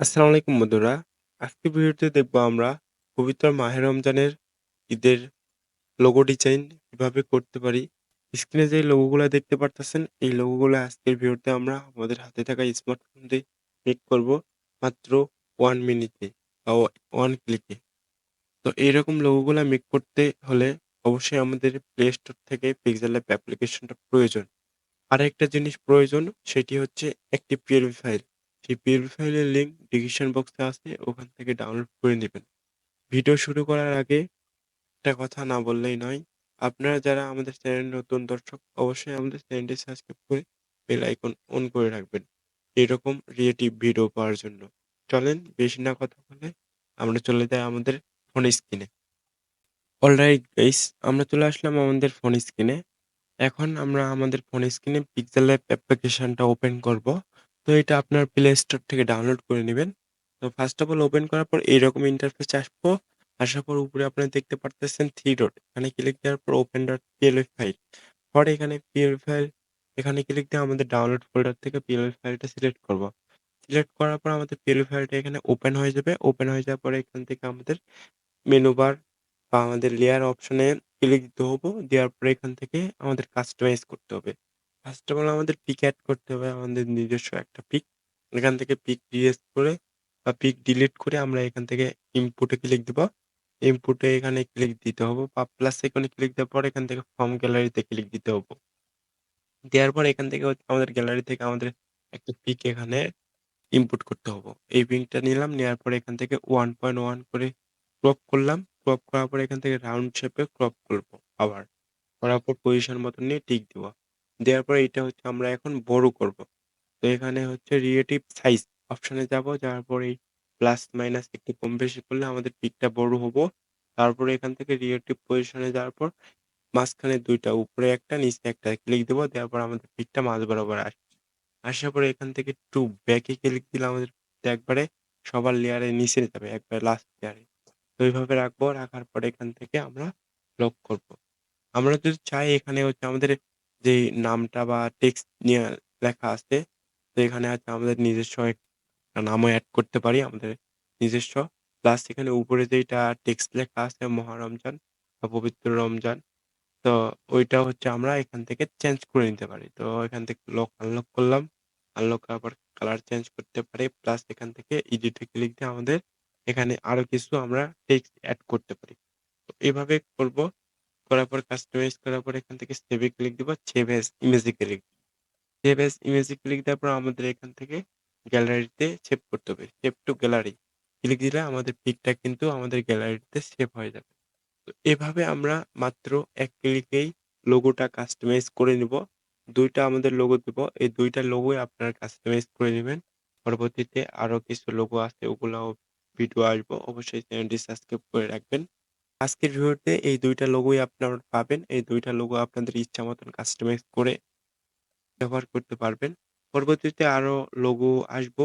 আসসালামু আলাইকুম বন্ধুরা। আজকের ভিডিওতে দেখব আমরা পবিত্র মাহে রমজানের ঈদের লোগো ডিজাইন কীভাবে করতে পারি। স্ক্রিনে যে লোগোগুলা দেখতে পারতেছেন, এই লোগোগুলা আজকের ভিডিওতে আমরা আমাদের হাতে থাকা স্মার্টফোন দিয়ে মেক করব মাত্র ওয়ান মিনিটে বা ওয়ান ক্লিকে। তো এইরকম লোগোগুলা মেক করতে হলে অবশ্যই আমাদের প্লে স্টোর থেকে পিক্সেল ল্যাব অ্যাপ্লিকেশনটা প্রয়োজন। আরেকটা জিনিস প্রয়োজন সেটি হচ্ছে একটি পিএলবি ফাইল। সেই পিএলবি ফাইলের লিঙ্ক ডিসক্রিপশন বক্সে আছে, ওখান থেকে ডাউনলোড করে নেবেন ভিডিও শুরু করার আগে একটা কথা না বললেই নয়। আপনারা যারা আমাদের চ্যানেলের নতুন দর্শক, অবশ্যই আমাদের চ্যানেলটি সাবস্ক্রাইব করে বেল আইকন অন করে রাখবেন। এরকম রিয়েটিভ ভিডিও পাওয়ার জন্য। চলেন, বেশি না কথা বলে আমরা চলে যাই আমাদের ফোন স্ক্রিনে। অলরাইট গাইস আমরা চলে আসলাম আমাদের ফোন স্ক্রিনে। এখন আমরা আমাদের ফোন স্ক্রিনে পিক্সেল ল্যাব অ্যাপ্লিকেশনটা ওপেন করব। তো এটা আপনার প্লে স্টোর থেকে ডাউনলোড করে নেবেন তো ফার্স্ট অফ অল ওপেন করার পর এইরকম ইন্টারফেস আসব। আসার পর উপরে আপনারা দেখতে পারতেছেন থ্রি ডট। এখানে ক্লিক দেওয়ার পর ওপেন ডট পিএলএফ ফাইল। পরে এখানে পিএলএফ ফাইল এখানে ক্লিক দিয়ে আমাদের ডাউনলোড ফোল্ডার থেকে পিএলএফ ফাইলটা সিলেক্ট করব। সিলেক্ট করার পর আমাদের পিএলএফ ফাইলটা এখানে ওপেন হয়ে যাবে। ওপেন হয়ে যাওয়ার পরে এখান থেকে আমাদের মেনু বার বা আমাদের লেয়ার অপশনে ক্লিক দিতে হবে। দেওয়ার পরে এখান থেকে আমাদের কাস্টমাইজ করতে হবে। ফার্স্ট অফ অল আমাদের পিক অ্যাড করতে হবে, আমাদের নিজস্ব একটা পিক। এখান থেকে পিক ইরেজ করে বা পিক ডিলিট করে আমরা এখান থেকে ইনপুটে ক্লিক দিব। ইনপুটে এখানে ক্লিক দিতে হবে বা প্লাস এখানে ক্লিক দেওয়ার পর এখান থেকে ফর্ম গ্যালারিতে ক্লিক দিতে হবে। দেওয়ার পর এখান থেকে আমাদের গ্যালারি থেকে আমাদের একটা পিক এখানে ইনপুট করতে হবে। এই পিকটা নিলাম, নেওয়ার পরে এখান থেকে 1.1 করে ক্রপ করলাম। ক্রপ করার পর এখান থেকে রাউন্ড শেপে ক্রপ করব আবার। করার পর পজিশন মতন নিয়ে টিক দিব। দেওয়ার পরে এটা হচ্ছে আমরা এখন বড় করব। তো এখানে হচ্ছে রিলেটিভ সাইজ অপশনে যাব। যাওয়ার পরে এই প্লাস মাইনাস একটু কম বেশি করলে আমাদের পিকটা বড় হব। তারপরে এখান থেকে রিলেটিভ পজিশনে যাওয়ার পর মাঝখানে দুইটা, উপরে একটা, নিচে একটা ক্লিক দেবো, দেওয়ার পর আমাদের পিকটা মাঝ বরাবর আসবে। আসার পরে এখান থেকে একটু ব্যাকে ক্লিক দিলে আমাদের একবারে সবার লেয়ারে নিচে যাবে, একবারে লাস্ট লেয়ারে। তো এইভাবে রাখব। রাখার পরে এখান থেকে আমরা লক করব। আমরা যদি চাই এখানে হচ্ছে আমাদের যেই নামটা বা টেক্সট নিয়ে লেখা আছে, তো এখানে আছে আমাদের নিজস্ব একটা নামও এড করতে পারি আমাদের নিজস্ব। প্লাস এখানে উপরে যেইটা টেক্সট লেখা আছে মহারমজান বা পবিত্র রমজান। তো ওইটা হচ্ছে আমরা এখান থেকে চেঞ্জ করে নিতে পারি। তো এখান থেকে লক আনলক করলাম। আনলক করার পর কালার চেঞ্জ করতে পারি। প্লাস এখান থেকে এডিটে ক্লিক দিয়ে আমাদের এখানে আরও কিছু আমরা টেক্সট অ্যাড করতে পারি। তো এভাবে করব। করার পর কাস্টমাইজ করার পর এখান থেকে সেভ ক্লিক দিব। সেভ এজ ইমেজে ক্লিক সেভ এজ ইমেজে ক্লিক দেওয়ার পর আমাদের এখান থেকে গ্যালারিতে সেভ করতে হবে। সেভ টু গ্যালারি ক্লিক দিলে আমাদের পিকটা কিন্তু আমাদের গ্যালারিতে সেভ হয়ে যাবে। তো এভাবে আমরা মাত্র এক ক্লিকেই লোগোটা কাস্টমাইজ করে নিব। দুইটা আমাদের লোগো দিব। এই ২ টা লোগোই আপনারা কাস্টমাইজ করে নেবেন পরবর্তীতে আরও কিছু লোগো আছে, ওগুলাও ভিডিও আসব। অবশ্যই চ্যানেলটি সাবস্ক্রাইব করে রাখবেন। আজকের ভিডিওতে এই দুইটা লোগোই আপনারা পাবেন। এই দুইটা লোগো আপনাদের ইচ্ছা মতন কাস্টমাইজ করে ব্যবহার করতে পারবেন। পরবর্তীতে আরও লোগো আসব।